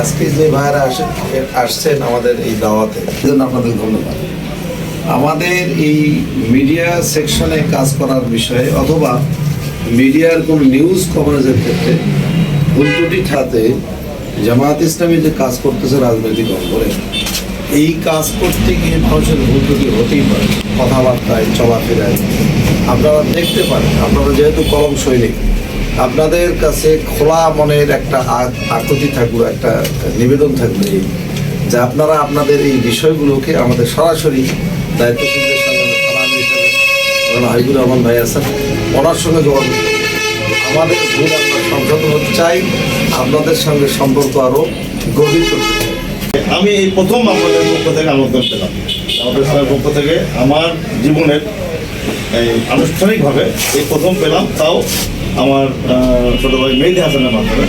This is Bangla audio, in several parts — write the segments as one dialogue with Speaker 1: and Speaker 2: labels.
Speaker 1: আজকে যে ভাইরা আসেন আসছেন আমাদের এই দাওয়াতে জন্য আপনাদের ধন্যবাদ। আমাদের এই মিডিয়া সেকশনে কাজ করার বিষয়ে অথবা মিডিয়ার কোন নিউজ কভারেজের ক্ষেত্রে ভুল ঠাতে জামায়াত ইসলামী যে কাজ করতেছে রাজনৈতিক অঙ্গনে, এই কাজ করতে গিয়ে মানুষের ভুল ত্রুটি হতেই পারে। কথাবার্তায়, চলাফেরায়, আপনারা দেখতে পারেন, আপনারা যেহেতু কলম সৈনিক আপনাদের কাছে খোলা মনের একটা আকুতি থাকবে, একটা নিবেদন থাকবে, যে আপনারা আপনাদের এই বিষয়গুলোকে আমাদের সরাসরি দায়িত্বশীলদের সঙ্গে হাইবুর রহমান ভাই আছেন, ওনার সঙ্গে যোগাযোগ আমাদের ভুল আমরা সংশোধন হতে চাই, আপনাদের সঙ্গে সম্পর্ক আরও গভীর করতে চাই।
Speaker 2: আমি এই প্রথম আমাদের পক্ষ থেকে আমন্ত্রণ পেলাম। আমাদের পক্ষ থেকে আমার জীবনের আনুষ্ঠানিকভাবে এই প্রথম পেলাম, তাও আমার ছোট ভাই মেহেদি হাসানের মাধ্যমে।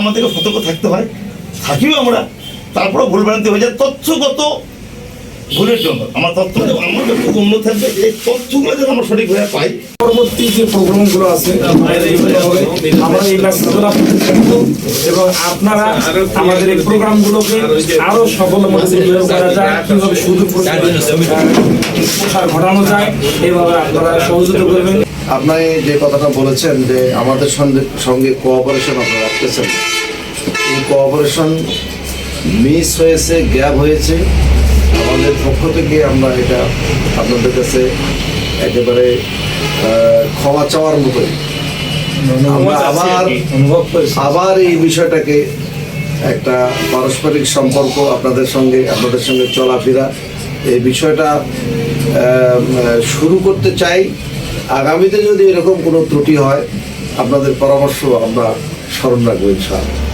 Speaker 2: আমাদেরকে সতর্ক থাকতে হয়। থাকিও আমরা। তারপরে ভুল ভুলভ্রান্তি হয়ে যায়। তথ্যগত ভুলের জন্য। আমার তথ্য আমার যতটুকু উন্নত থাকবে এই তথ্যগুলো যেন আমরা সঠিকভাবে পাই।
Speaker 3: পরবর্তী যে প্রোগ্রামগুলো আছে, আমরা এই থাকব এবং আপনারা আমাদের এই প্রোগ্রামগুলোকে আরও সফল করা যায় কীভাবে সুযোগ প্রসার ঘটানো যায়, এইভাবে আপনারা সহযোগিতা করবেন।
Speaker 1: আপনি যে কথাটা বলেছেন যে আমাদের সঙ্গে সঙ্গে কোঅপারেশন আপনারা রাখতেছেন। এই কোঅপারেশন মিস হয়েছে গ্যাপ হয়েছে। আমাদের পক্ষ থেকে আমরা এটা আপনাদের কাছে একেবারে ক্ষমা চাওয়ার মতোই। আমরা আবার আবার এই বিষয়টাকে একটা পারস্পরিক সম্পর্ক আপনাদের সঙ্গে আপনাদের সঙ্গে চলাফেরা। এই বিষয়টা শুরু করতে চাই। আগামীতে যদি এরকম কোনো ত্রুটি হয় আপনাদের পরামর্শ আমরা স্মরণ রাখব ইনশাআল্লাহ।